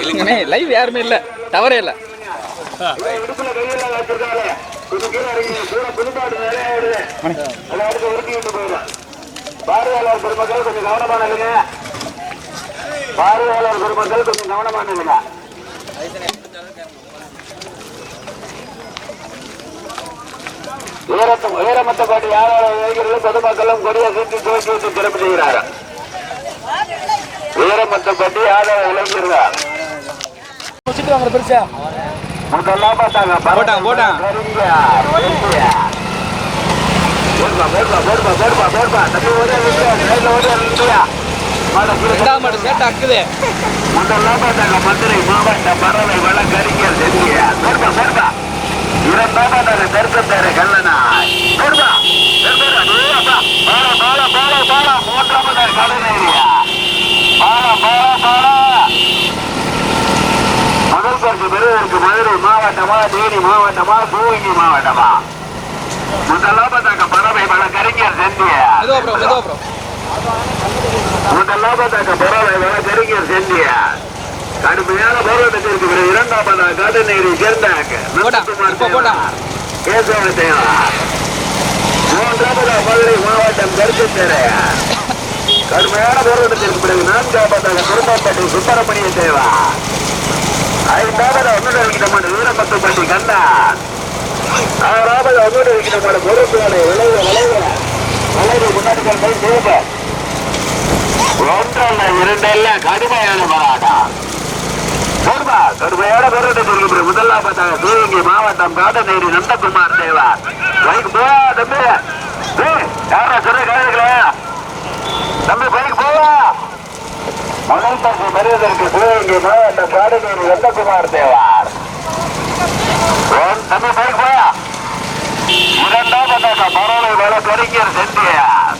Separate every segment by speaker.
Speaker 1: இல்லைங்கண்ணே live யாருமே இல்லை. தவறே இல்லை.
Speaker 2: பார்வையாளர் பெருமக்கள் கொஞ்சம் கவனமா நில்லுங்க பார்வையாளர் பெருமக்கள் கொஞ்சம் கவனமா நில்லுங்க வீரத்து வீரமத்த கோட்டை யாராவது வைகளும் பொதுமக்களும் கொடியசைத்து துவக்கி வைத்து திரும்ப செய்கிறார். வீரமத்த கோட்டை யாராவது விளைஞ்சிருந்தார் முதல்லாம் பார்த்தாங்க
Speaker 1: போட்டாங்க போட்டாங்க.
Speaker 2: போடுப்பா போடுப்பா போடுப்பா போடுப்பா போடுப்பா. தம்பி
Speaker 1: ஒரே நேரில் ஒரே இல்லையா
Speaker 2: முதல்லாம் பார்த்தாங்க மதுரை மாவட்ட பறவை வள கறிஞர் செஞ்சியா? போடுப்பா போடுப்பா. இவன் தான் அந்த பெருத்தாரு கல்லனா பெருமா மதுரை மாவட்டமா தேனி மாவட்டமா சிவகங்கை மாவட்டமா? முதல்லாம் பார்த்தாக்க பறவை
Speaker 1: பல கறிஞர் செந்திய?
Speaker 2: முதல்லாம் பார்த்தாக்க பறவை பல கறிஞர் செந்தியா? கடுமையான போராட்டத்திற்கு பிறகு இரண்டாம் படம் காட்டுநீரை தேவார். மூன்றாவது மதுரை மாவட்டம் கருத்துத்தேர கடுமையான போராட்டத்திற்கு பிறகு நான்காம் பதாக திருப்பாப்பட்டி சுப்பிரமணிய தேவா ஐந்தாவது ஒன்னுடன் இருக்கிற வீரப்பத்துப்பட்டி கண்டான் ஆறாவது ஒன்னுடன் இருக்கிற பொறுப்புகளை விளைவு விளைவு விளைவு முன்னாடி போய் தேவை ஒன்றல்ல இரண்டல்ல கடுமையான போராட்டம். கடுமையான போராட்டத்திற்கு பிறகு முதலாம் பார்த்தாங்க சிவகங்கை மாவட்டம் காட்டநேரி நந்தகுமார் தேவா பைக் போவா தம்பி யாரா சொல்ற கேளுங்களா தம்பி பைக் போவா முதல் பரிசு பெறுவதற்கு சிவகங்கை மாவட்டம் காடநேரி நந்தகுமார் தேவார் தம்பி பைக் போவா இரண்டாம் பார்த்தாங்க பரவலை வழக்கறிஞர் சென்றியார்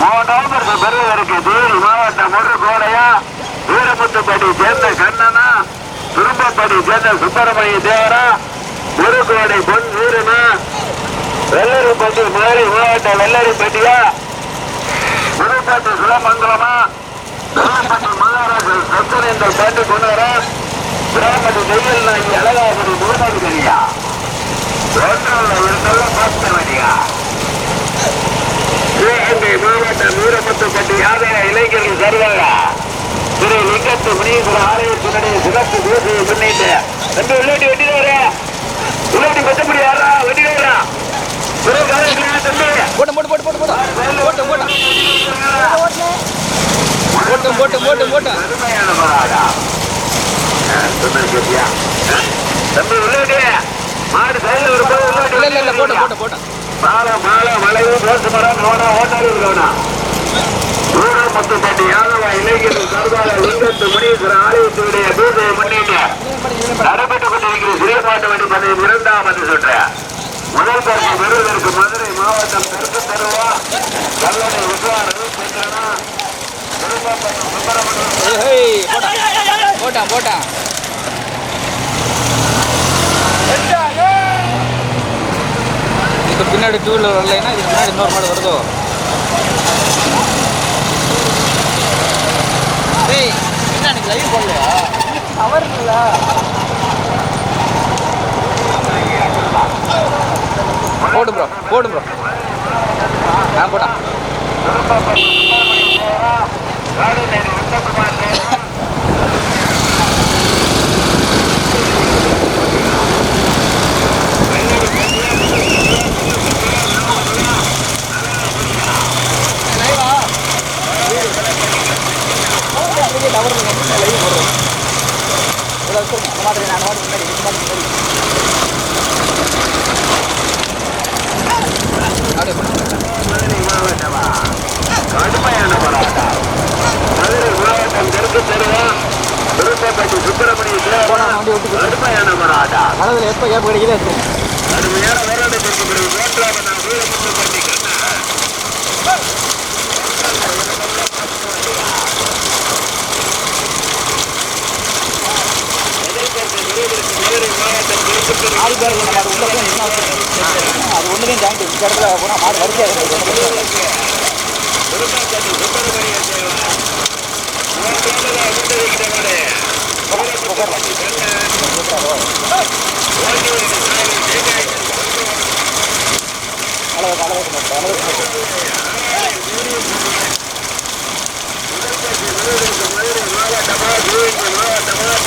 Speaker 2: மூன்றாம் பெறுவதற்கு தேனி மாவட்டம் ஒரு கோடையா வீரமுத்துப்பட்டி சேர்ந்த கண்ணனா திரும்பப்பட்டி சேர்ந்த சுப்பிரமணிய தேவரா முருகோடை பொன் வீரனா வெள்ளரிப்பட்டி மதுரை மாவட்ட வெள்ளரிப்பட்டியா புதுப்பட்டி சுரமங்கலமா திருப்பட்டி மகாராஜன் சச்சனேந்தர் பாண்டி கொண்டாரா திராமதி நெய்யல் நாயி அழகாபுரி மூர்மதி கனியா ஒன்றில் இருந்தல்ல பார்த்தவனியா சிவகங்கை மாவட்டம் வீரமுத்துப்பட்டி யாதன இளைஞர்கள் சர்வல்லா திரு லிங்கத்து முனீஸ்வர ஆலயத்தினுடைய சிறப்பு பூசையை முன்னிட்டு தம்பி உள்ளாட்டி வெட்டிட்டு வர உள்ளாட்டி பச்சப்படி யாரா வெட்டிட்டு வரா திரு காலேஜ்ல தம்பி.
Speaker 1: போட்டு போட்டு போட்டு போட்டு போட்டு. போட்டு போட்டு. போட்டு போட்டு போட்டு
Speaker 2: கேட்டியா? தம்பி உள்ளாட்டி மாடு சைடுல ஒரு
Speaker 1: போட்டு போட்டு போட்டு
Speaker 2: மாலை மாலை வளைவு தோசு மரம் கவனா ஓட்டாரு கவனா சூரமுத்துப்பட்டி யாதவ இளைஞர்கள் சர்தார லிங்கத்து முனீஸ்வர ஆலயத்தினுடைய பூஜையை முன்னிட்டு நடைபெற்றுக் கொண்டிருக்கிற சிறைப்பாட்டு வண்டி பந்தயம் இரண்டாவது சுற்று முதல் பரிசு பெறுவதற்கு மதுரை மாவட்டம் தெற்கு தருவா கல்லணை விஸ்வாறு சந்திரனா
Speaker 1: போட்டா போட்டா இதுக்கு பின்னாடி டூ வீலர் வரலைன்னா இதுக்கு முன்னாடி இன்னொரு மாடு வருதோ? லைவ் பண்ணலையா அவர் இல்லை போடு ப்ரோ போடு ப்ரோ நான் போட்டேன்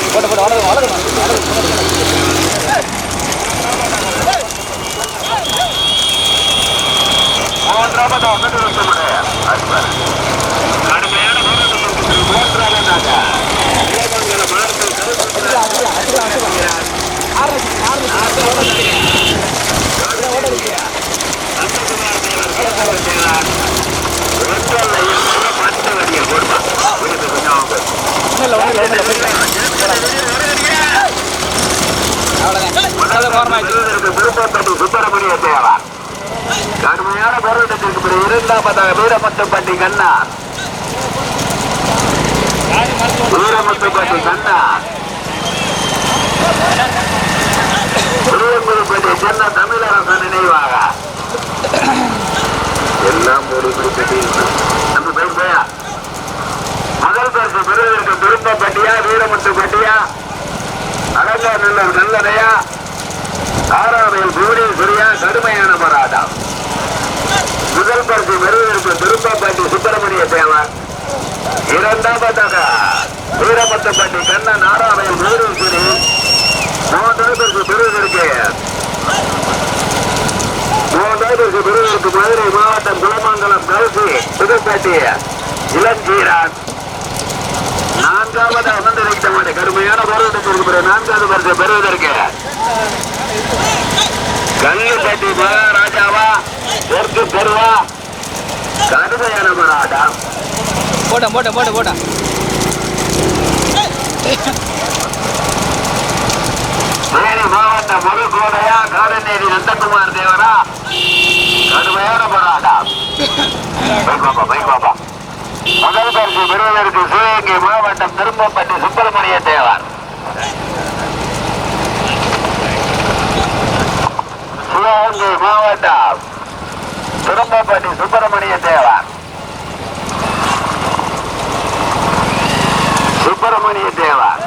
Speaker 2: கடுமையான போராட்டத்திற்கு மூன்றாவதாக இளமங்கல மாவட்டம் கருப்பூர்
Speaker 1: ஒன்றும் இல்லை ஒன்றும் இல்லை ஒன்றும் இல்லை
Speaker 2: கடுமையான போராட்டத்திற்கு பிறகு இரண்டாவதாக வீரமுத்துப்பட்டி கண்ணா வீரமுத்துப்பட்டி கண்ணா எல்லாம் ஒரு குறிப்பிட்டு நம்ம பேர் போயா முதல் பரிசு பெறுவதற்கு திருப்பப்பட்டியா வீரமுத்துப்பட்டியா அலங்காநல்லூர் நல்லதையா ஆறாமையில் புவனேஸ்வரியா கடுமையான போராட்டம். முதல் பரிசு பெறுவதற்கு திருப்பப்பட்டி சுப்பிரமணிய தேவன் இரண்டாவதாக வீரமுத்துப்பட்டி கண்ணன் நாராயணன் புவனேஸ்வரி மூன்றாவது பரிசு பெறுவதற்கு மூன்றாவதற்கு பெறுவதற்கு மதுரை மாவட்டம் குலமங்கலம் கல்வி புதுப்பட்டி இளஞ்சீரான் நான்காவது அமர்ந்திருக்க மாட்டேன் கடுமையான போராட்டத்திற்கு பிறகு நான்காவது பரிசு பெறுவதற்கு கல்லுப்பட்டி மகாராஜாவா தெற்கு பெருவா. கடுமையான போராட்டம்.
Speaker 1: போட்டேன் போட்டேன் போட்டேன் போட்டேன்
Speaker 2: தேனி மாவட்டம் முருகோடையா காலநேரி நந்தகுமார் தேவரா. கடுமையான போராட்டம். பைக் பைக் பாப்பா. முதல் பரிசு பெறுவதற்கு சிவகங்கை மாவட்டம் திரும்பப்பட்டி சுப்பிரமணிய தேவர். சிவகங்கை மாவட்டம்? திரும்பப்பட்டி சுப்பிரமணிய தேவர். சுப்பிரமணிய தேவர்.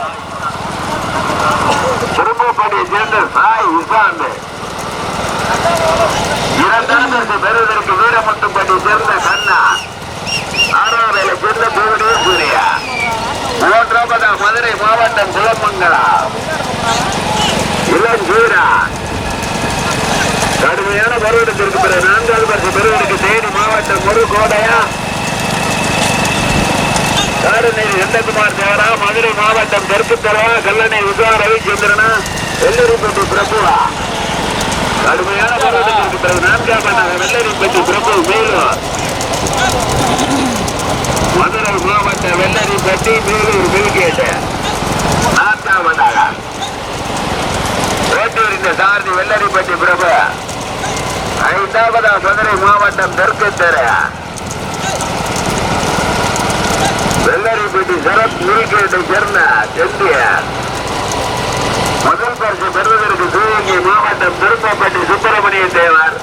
Speaker 2: திரும்பப்பட்டியை சேர்ந்த சாய் இசாந்து இரண்டாம் பெறுவதற்கு வீரமுத்துப்பட்டி சேர்ந்த கண்ணா. ஆறாவது சேர்ந்த புவனேஸ்வரியா. மூன்றாவதா மதுரை மாவட்டம் குலமங்கலா இளஞ்சூரா. கடுமையான பருவத்திற்கு பிறகு நான்காவது பரிசு பெறுவதற்கு தேனி மாவட்டம் ஒரு கோடையா காரநேரி நந்தகுமார் தேவரா மதுரை மாவட்டம் தெற்கு தரவா கல்லணை விஜயா ரவிச்சந்திரனா வெள்ளரிப்பட்டி பிரபுவா. கடுமையான போராட்டத்திற்கு பிறகு நான்காம் வெள்ளரிப்பட்டி பிரபு மேலும் மதுரை மாவட்ட வெள்ளரிப்பட்டி மேலூர் மில்கேட் நான்காவதாக வேட்டூர் இந்த சாரதி வெள்ளரிப்பட்டி பிரபு. ஐந்தாவதா மதுரை மாவட்டம் தெற்கு தெரு வெள்ளரிப்பட்டி சரத் மில்கேட்டை சேர்ந்த செந்திய முதல் பரிசு பெறுவதற்கு சிவகங்கை மாவட்டம் திருப்பப்பட்டி சுப்பிரமணிய தேவர்.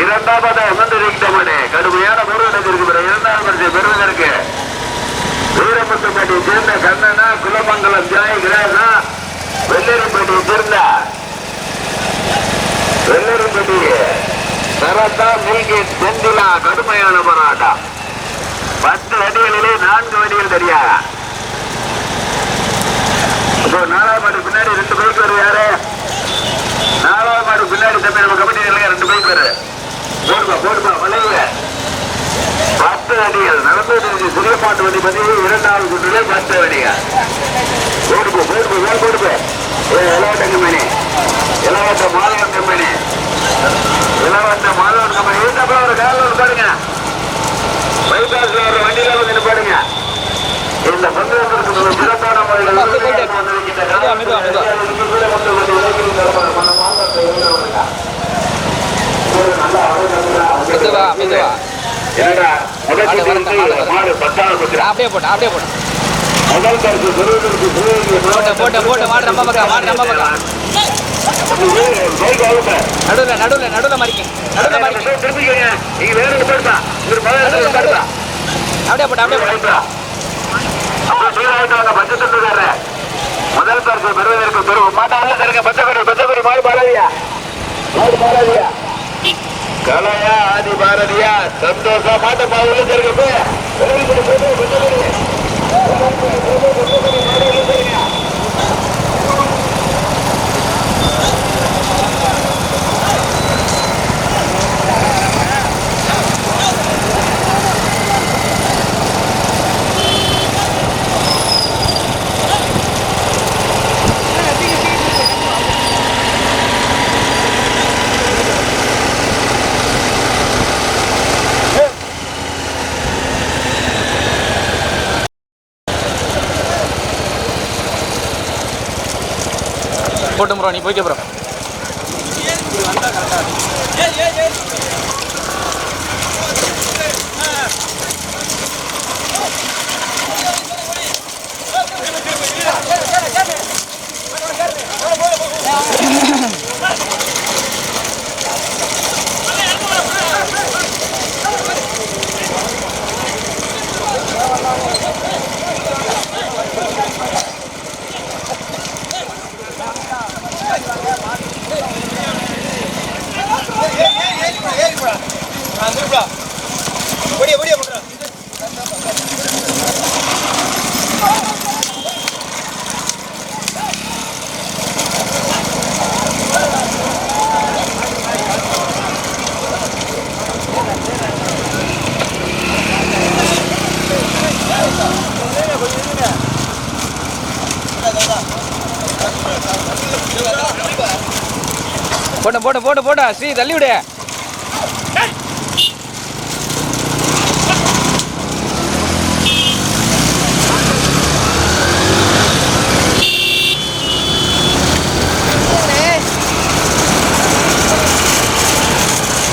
Speaker 2: இரண்டாவது அமர்ந்திருக்கிறவனே கடுமையான போராட்டத்திற்கு பிறகு இரண்டாம் பரிசு பெறுவதற்கு வீரமுத்துப்பட்டி சேர்ந்த கண்ணனா குலமங்கலம் ஜாய் கிராசா வெள்ளரிப்பட்டியை சேர்ந்த வெள்ளரிப்பட்டி சரத்தா மில்கேட் செந்திலா கடுமையான போராட்டம். பத்து அடிகளிலே நான்கு வண்டிகள் தெரியாதா இப்போ நாலாம் மாடு பின்னாடி ரெண்டு பைக் வருது யாரு? நாலாம் மாடு பின்னாடி தம்பி நம்ம கமிட்டி நிலையம் ரெண்டு பைக் வருது போடுமா போடுமா வளைவு பத்து அடிகள் நடந்து சிறிய பாட்டு வண்டி பதிவு இரண்டாவது சுற்றிலே பத்து அடிகள். போடுப்போம் போடுப்போம் போடுப்போம் போடுப்போ. ஏ இளவட்ட கம்பெனி இளவட்ட மாதவன் கம்பெனி இளவட்ட மாதவன் கம்பெனி இதுக்கப்புறம் ஒரு காலில் ஒரு பாருங்க பைபாஸ்ல ஒரு வண்டியில வந்து நிப்பாடுங்க இந்த பந்தயத்திற்கு ஒரு சிறப்பான முறையில்
Speaker 1: அப்படியே போயிட்டு. மெதுவா, மெதுவா, மெதுவா. மெதுவா மெதுவா
Speaker 2: ஏடா, முதல்
Speaker 1: மாடு வரட்டும், மாடு வரட்டும்.
Speaker 2: மாடு பத்தாவது பத்திரம்.
Speaker 1: அப்படியே போட்டேன் அப்படியே
Speaker 2: சிவகங்கை
Speaker 1: போட்டு போட்டு போட்டு மாடு நம்ம பக்கம் மாடு நம்ம பக்கம். நடுவில் நடுவில் நடுவில் மறிக்க மறிக்க அப்படியே போட்டு அப்படியே போட்டு.
Speaker 2: முதல் பரிசு பெறுவதற்கு பெரு மாட்டா உள்ள தருங்க. பச்சை கொடி பச்சை கொடி மாடு பாரதியா மாடு பாரதியா கலையா ஆதி பாரதியா சந்தோஷா பாட்டு பா உள்ள
Speaker 1: நீ போய்க்க ப்ரோ போட்டு போட்டு போட்டு போட்டு ஸ்ரீ தள்ளி விடு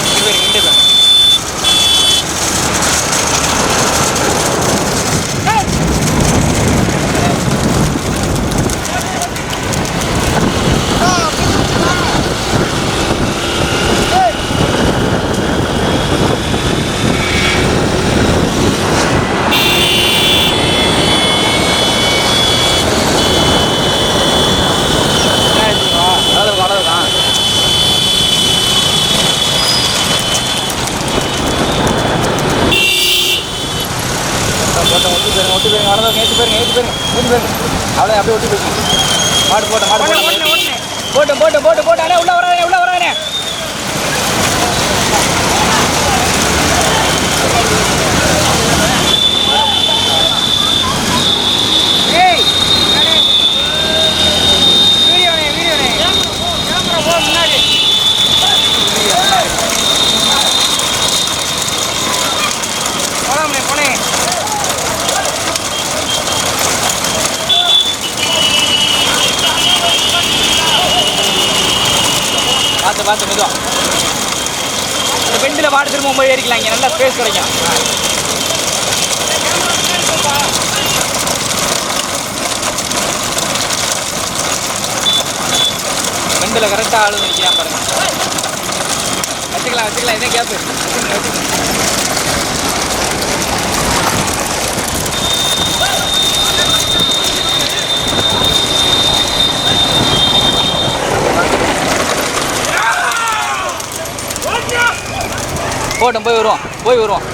Speaker 1: இங்க பாரு, இங்க பாரு. அளவு அளவு தான் போட்டோம் ஒட்டி போயிருங்க ஒட்டி போயிருங்க நேற்று போயிருங்க நேற்று போயிருங்க அவ்வளோ அப்படியே ஒட்டி போயிருங்க மாடு போட்டோம் மாடு போட்டோம் போட்டு போட்டு போட்டு போட்டு அண்ணே உள்ள வரானே உள்ள வரானே ஏய் வீடியோனே வீடியோனே கேமரா போ முன்னாடி போலாம்னே போனே பார்த்து பார்த்து மெதுவா. இந்த பெண்டில் பாட்டு திரும்ப போய் ஏறிக்கலாம். இங்கே நல்லா ஸ்பேஸ் கிடைக்கும். பெண்டில் கரெக்டாக ஆளு நிற்கிறான் பாருங்க. வச்சுக்கலாம் வச்சுக்கலாம். இதே கேப்பு போட்டோம் போய் வருவோம் போய் வருவோம்.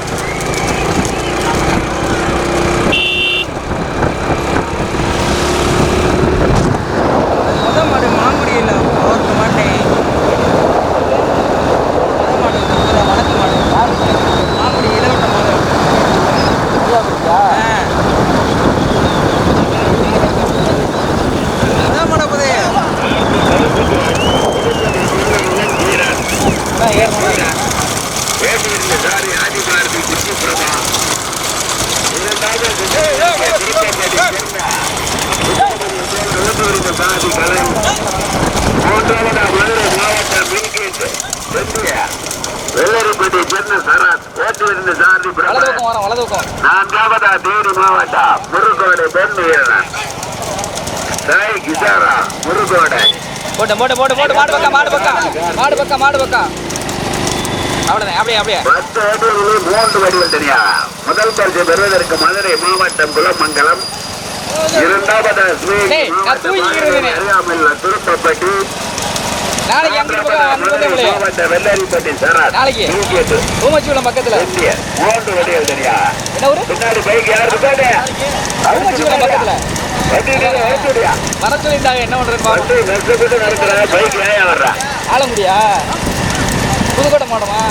Speaker 3: முத மாடு மாங்குடியில் ஒருத்த மாட்டேன் முத மாடு முத வடக்கு மாடு மாங்குடி இளவட்ட மாடு ஆ. முத மாடு போதே
Speaker 2: வேட்டியிருந்த சாரி ஆதிபாரதி குச்சி பிரபா இரண்டாவது திருப்பதி சாதி கலை மூன்றாவது மதுரை மாவட்டம் மின்கேட் வெற்றிய வெள்ளரிப்பட்டி சென்ன சரத். வேட்டியிருந்த சாரதி நான்காவதா தேனி மாவட்டம் முருகோடை பெண் வீரன். சாய் கிசாரா முருகோடை.
Speaker 1: போட்டு போட்டு போட்டு போட்டு மாடு பக்கம் மாடு பக்கம். மாடு பக்கம் மாடு பக்கம்.
Speaker 2: மூன்று தனியா முதல் பரிசு பெறுவதற்கு மதுரை மாவட்டம் குலமங்கலம். இரண்டாவது சிவகங்கை
Speaker 1: நாளைக்கு அங்கிட்டு
Speaker 2: வெள்ளரிப்பட்டி
Speaker 1: நாளைக்கு. பக்கத்தில்
Speaker 2: இந்திய மூன்று வடிவம்
Speaker 1: என்ன
Speaker 2: பின்னாடி பைக் இருக்காரு
Speaker 1: பக்கத்தில். வர சொல்லியிருந்தாங்க என்ன பண்ணுறது பாருங்க
Speaker 2: பைக் ஏன் வர்றா
Speaker 1: ஆலங்குடியா? புதுக்கோட்டை மாவட்டமா?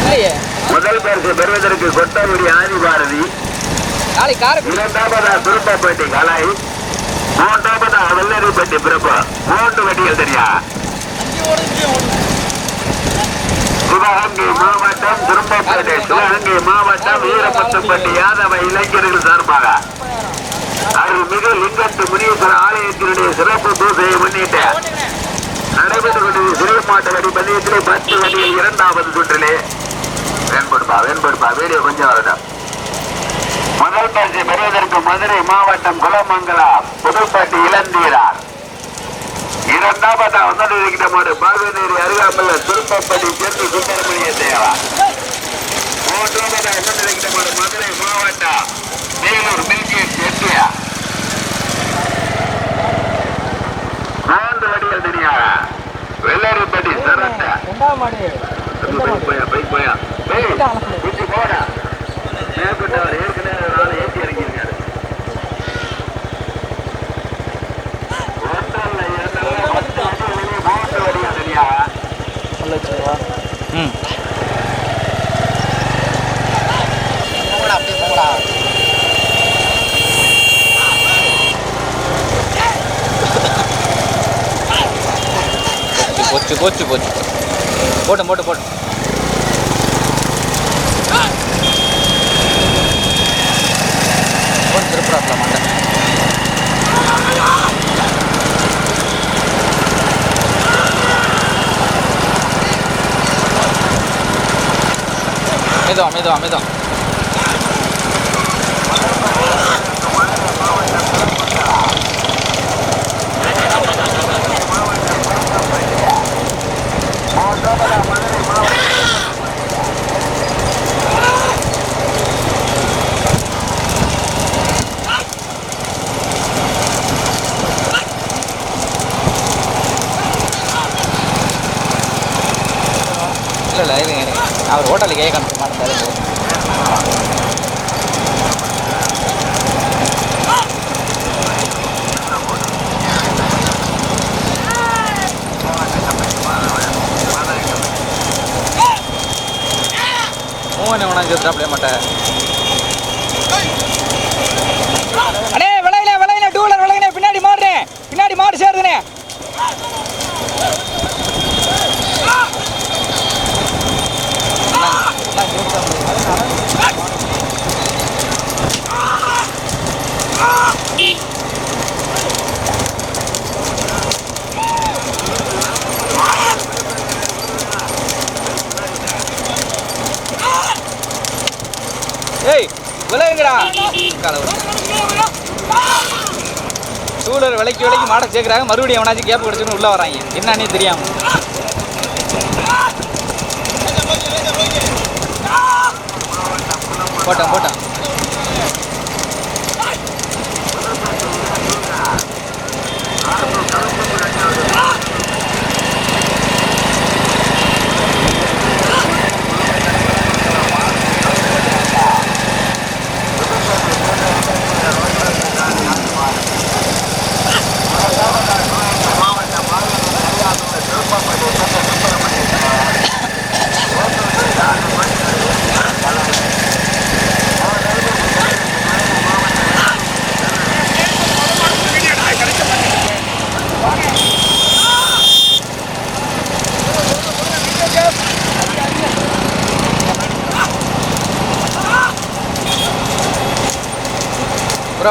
Speaker 1: இல்லையே.
Speaker 2: முதல் பரிசு பெறுவதற்கு கொட்டகுடி ஆதிபாரதி
Speaker 1: நாளைக்கு காரைக்குடி.
Speaker 2: இரண்டாவதா திருப்பப்பட்டி கலை மூன்றாவதா வெள்ளரிப்பட்டி பிரபு மூன்று வண்டிகள் தெரியா? சிவகங்கை மாவட்டம் திரும்பப்பேட்டை சிவகங்கை மாவட்டம் வீரபத்துப்பட்டி யாதவ இளைஞர்கள் சார்பாக. அருள்மிகு லிங்கத்து முனீஸ்வர ஆலயத்தினுடைய சிறப்பு பூஜையை முன்னிட்டு நடைபெற்று கொண்டது சிறிய வடி பந்தயத்திலே பத்து வண்டிகள் இரண்டாவது சுற்றிலே. வேண்படுப்பா வேண்படுப்பா வீடியோ கொஞ்சம் வரட்டும். முதல் பரிசு பெறுவதற்கு மதுரை மாவட்டம் குலமங்கலம் புதுப்பட்டி இளந்தீரார். இரண்டாவதா வந்துள்ள மாடு பாகநேரி அருகாமல் திருப்பப்பட்டி சென்று சுப்பிரமணிய தேவா மூன்றாவதா வந்துள்ள மாடு மதுரை மாவட்டம் வேலூர் மில்கேட் எட்டியா மூன்று வடிகள் தனியாக. வெள்ளரிப்பட்டி
Speaker 3: மாடு.
Speaker 2: பைக் போயா பைக் போயா. போடா. மேற்கொண்டவர் ஏற்கனவே ஒரு ஆள் ஏற்றி இறங்கியிருக்காரு.
Speaker 1: ம். போச்சு போச்சு போச்சு. போட்டு போட்டு போட்டு. மெதுவா மெதுவா மெதுவா இல்லை அவர் ஹோட்டலுக்கு ஏன் காமிக்க மாட்டேன் மூவன் வேணாம் சொல்லிட்டு அப்படியே மாட்டேன் அண்ணே விளையில விளையில டூ வீலர் விளையினே பின்னாடி மாடுறேன் பின்னாடி மாடு சேருதுனே ஏய் விளையுங்கடா டூலர் விலைக்கு விலைக்கு மாட சேர்க்குறாங்க. மறுபடியும் எவனாச்சும் கேப் கிடச்சுன்னு உள்ளே வராங்க. என்னன்னே தெரியாம. போட்டான் போட்டான்.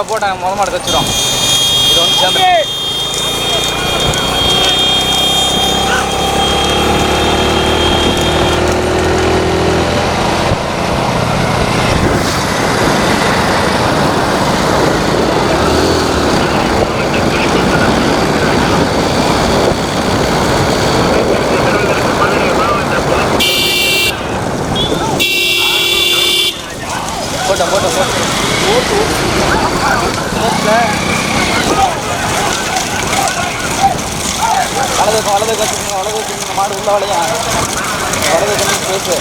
Speaker 1: போட்டாங்க. முத மாடு தச்சிரும் இது வந்து சேர்ந்து போட்டோம் போட்டோம் போட்டோம் வலது வலது கற்றுக்கணும் வலது கற்றுக்கணும் மாடு உள்ள வலையா வலது கற்று பேசு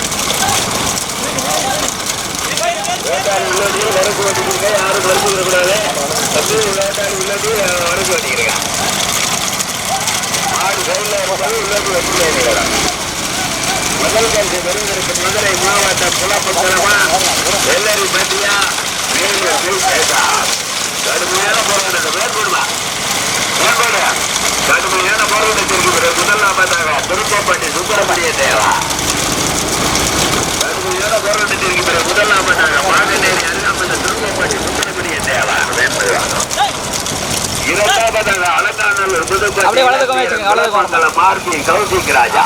Speaker 2: வேட்டாளி உள்ளடி நெருப்பு வண்டிக்கிறீங்க யாரும் நெருப்பு விடக்கூடாது. தம்பி வேட்டாளி உள்ளடி நெருப்பு வண்டிக்கிறீங்க ஆடு சைடில் இருப்பது உள்ளது வண்டிக்கிறீங்க முதல் கல்வி மதுரை மாவட்டம் குலப்பத்தனமா வெள்ளரி பட்டியா கடுமையான போராட்டம் மேற்கொள்ளுமா மேற்கொள்ள கடுமையான போராட்டத்திற்கு பிறகு முதலாம் பார்த்தாங்க திருப்பப்பட்டி சுப்பிரமணிய தேவா. கடுமையான போராட்டத்திற்கு பிறகு முதலாம் பார்த்தாங்க மாகநேரி அருகாமல் திருப்பப்பட்டி சுப்பிரமணிய தேவா. இரண்டாவதாக அலங்காநல்லூர் புதுப்பட்டி மார்பி கௌசிக் ராஜா.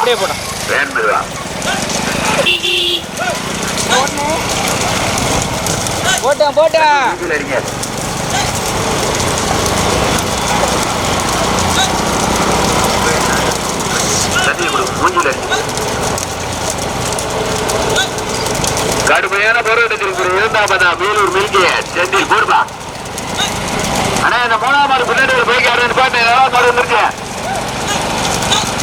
Speaker 2: வேண்படுவாங்க
Speaker 1: போட்டேன் போட்டேன்.
Speaker 2: மூஞ்சில. அடிங்க. கடுமையான போராட்டத்திற்கு இரண்டாவதா வேலூர் மில்கிய செந்தில் போடுவா அண்ணா இந்த மூணாம் மாடு பின்னாடி ஒரு பைக்காரன் பாட்டு ஏதாவது மாடு வந்துருக்கு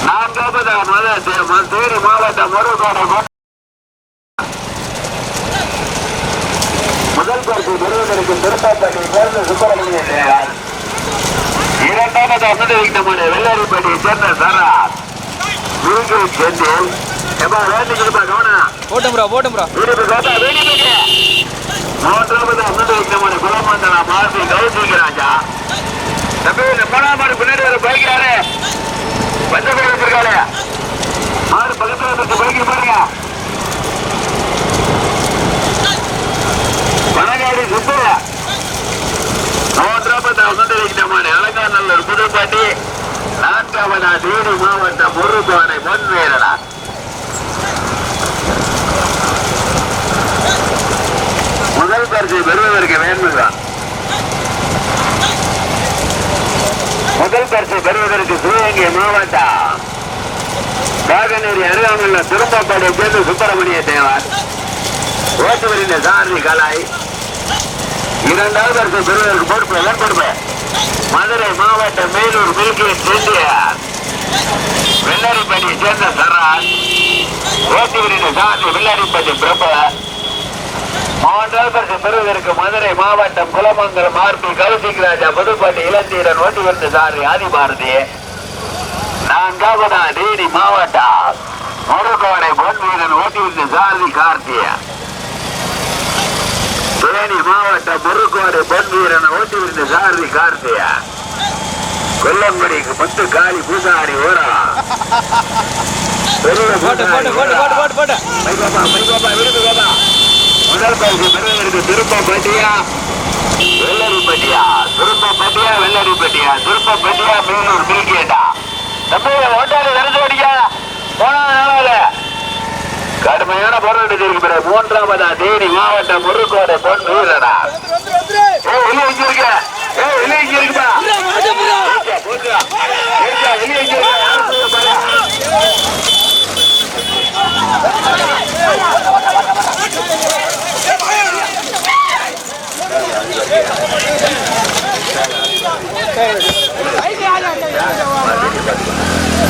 Speaker 2: நான்காவதா மத தேனி மாவட்டம் முருகோட முதல் பரிசு பெறுவதற்கு திருப்பாப்பட்டி சேர்ந்த சுப்பிரமணியன். தேவர் இரண்டாவது அன்னதவிக்தமான வெள்ளரிப்பட்டியை சேர்ந்த சரா. வீட்டு செந்தில் எப்பா வேண்டிக்கிறப்பா கவனம்
Speaker 1: போட்டும் ப்ரோ போட்டும் ப்ரோ
Speaker 2: வீட்டுக்கு கோத்தா வேண்டிக்கு மூன்றாவது அன்னதவிக்தமான குலமந்தனா மாசி தம்பி இந்த மூணாம் மாடு பின்னாடி ஒரு வச்சிருக்காரு மாடு பைக்கு பாருங்க மூன்றாவது அலங்காநல்லூர் புதுப்பாட்டி நான்காவதா தேனி மாவட்ட முருகோனை பொன் முதல் பரிசு பெறுவதற்கு வேண்டுதான் முதல் பரிசு பெறுவதற்கு சிவகங்கை மாவட்டம் காகநேரி அருகாமையுள்ள திருப்பாப்பாடை சேர்ந்து சுப்பிரமணிய தேவர். ஓட்டுவரின் சாரதி கலாய். இரண்டாவது பரிசு பெறுவதற்கு பொறுப்பு எதன் பொறுப்பு மதுரை மாவட்டம் மேலூர் மில்கி செந்தியார் வெள்ளாரிப்பட்டியை சேர்ந்த சராஜ் ஓட்டுவரின் சாரதி வெள்ளாரிப்பட்டி பிரபு. மூன்றாவது பெறுவதற்கு மதுரை மாவட்டம் குலமங்கலம் ஆர்பி கௌசிக் ராஜா புதுப்பட்டி இளந்தீரன் ஓட்டி சாரி ஆதிபாரதி. நான்காவதா தேனி மாவட்டம். முருகோடை பொன்வீரன் ஓட்டி வந்த சாரதி கார்த்தியா தேனி மாவட்டம் முருகோடை பொன்வீரன் ஓட்டி வந்த சாரதி கார்த்திய கொல்லங்குடிக்கு முத்து காளி பூசாரி பாபா முதல் பரிசு பெறுவதற்கு திருப்பப்பட்டியா? வெள்ளரிப்பட்டியா? திருப்பப்பட்டியா வெள்ளரிப்பட்டியா? திருப்பப்பட்டியா மேலூர் பிரிக்கேட்டா தம்பி ஓட்டாளி தரஞ்சு ஓடிக்கா நாளாவது கடுமையான போராட்டத்திற்கு பிறகு மூன்றாவதா தேனி மாவட்டம் முருகோடை பொன் வீரடா ஏ வெளியே இங்க இருக்க ஏ வெளியே இங்க இருக்குப்பா வெளியே இங்க இருக்க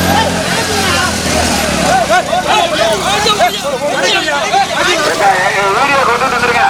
Speaker 2: Hey! வீடியோ கொண்டு வந்துருங்க